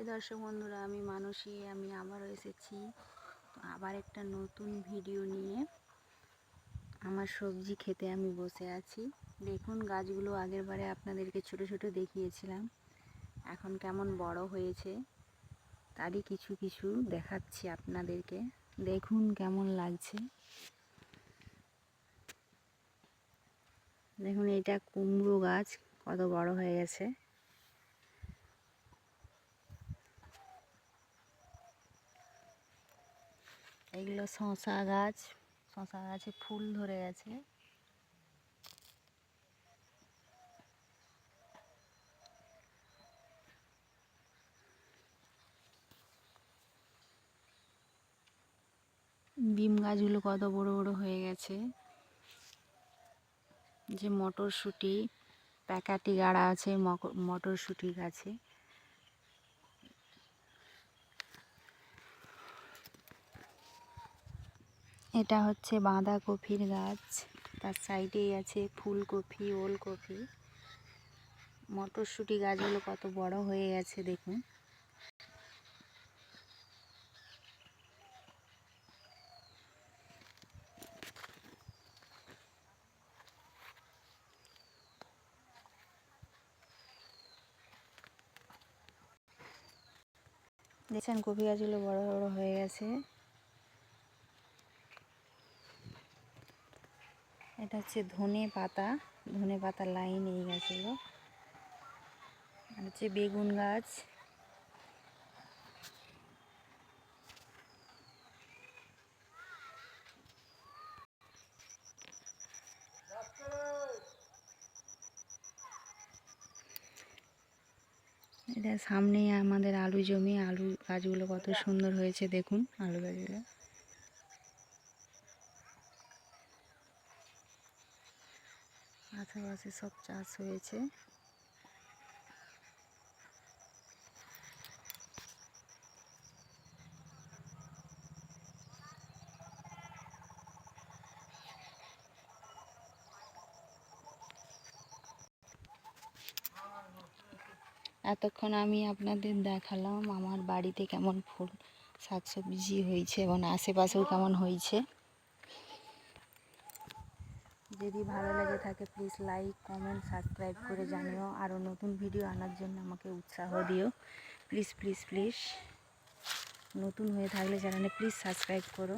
High দর্শক বন্ধুরা, আমি মানসী, আমি আবারও এসেছি। আবার একটা নতুন ভিডিও নিয়ে আমার সবজি খেতে আমি বসে আছি। দেখুন, গাছগুলো আগের বারে আপনাদেরকে ছোট ছোট দেখিয়েছিলাম। এখন কেমন বড় হয়েছে, তারই কিছু কিছু দেখাচ্ছি আপনাদেরকে। দেখুন কেমন লাগছে। দেখুন, এটা কুমড়ো গাছ, কত বড় হয়ে গেছে। এগুলো শশা গাছ শশা গাছে ফুল ধরে গেছে। বিম গাছগুলো কত বড় বড় হয়ে গেছে। যে মটরশুঁটি, প্যাকাটি গাড়া আছে মটরশুঁটি গাছে। এটা হচ্ছে বাঁধাকপির গাছ। তার সাইডেই আছে ফুলকপি, ওলকপি। মটরশুঁটি গাছগুলো কত বড় হয়ে গেছে দেখুন। দেখছেন কপি গাছগুলো বড় বড় হয়ে গেছে। এটা হচ্ছে ধনে পাতা। ধনে পাতা লাইন এই গাছগুলো। আর হচ্ছে বেগুন গাছ। এটা সামনেই আমাদের আলু জমি। আলু গাছগুলো কত সুন্দর হয়েছে দেখুন, আলু গাছগুলো। আশেপাশে সব চাষ হয়েছে। এতক্ষণ আমি আপনাদের দেখালাম আমার বাড়িতে কেমন ফুল, শাকসবজি হয়েছে এবং আশেপাশেও কেমন হয়েছে। যদি ভালো লেগে থাকে প্লিজ লাইক কমেন্ট সাবস্ক্রাইব করে জানিও। আরও নতুন ভিডিও আনার জন্য আমাকে উৎসাহ দিও। প্লিজ প্লিজ প্লিজ নতুন হয়ে থাকলে চ্যানেলে প্লিজ সাবস্ক্রাইব করো।